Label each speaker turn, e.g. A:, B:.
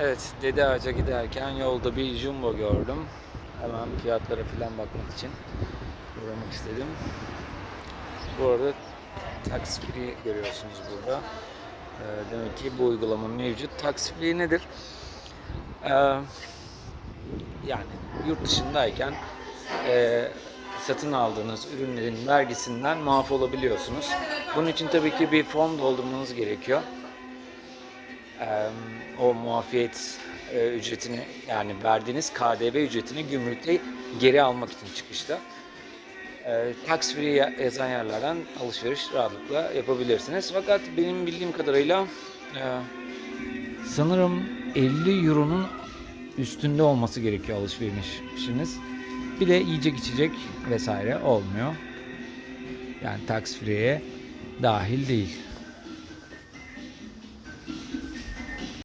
A: Evet, Dede Ağaç'a giderken yolda bir jumbo gördüm. Hemen fiyatlara falan bakmak için uğramak istedim. Bu arada tax görüyorsunuz burada. Ee, demek ki bu uygulama mevcut. Tax nedir? Ee, yani yurt dışındayken e, satın aldığınız ürünlerin vergisinden muaf olabiliyorsunuz. Bunun için tabii ki bir form doldurmanız gerekiyor. O muafiyet e, ücretini yani verdiğiniz KDV ücretini gümrükte geri almak için çıkışta. E, tax free ya- yazan yerlerden alışveriş rahatlıkla yapabilirsiniz. Fakat benim bildiğim kadarıyla e, sanırım 50 euronun üstünde olması gerekiyor alışverişiniz. Bir de yiyecek içecek vesaire olmuyor. Yani tax free'ye dahil değil.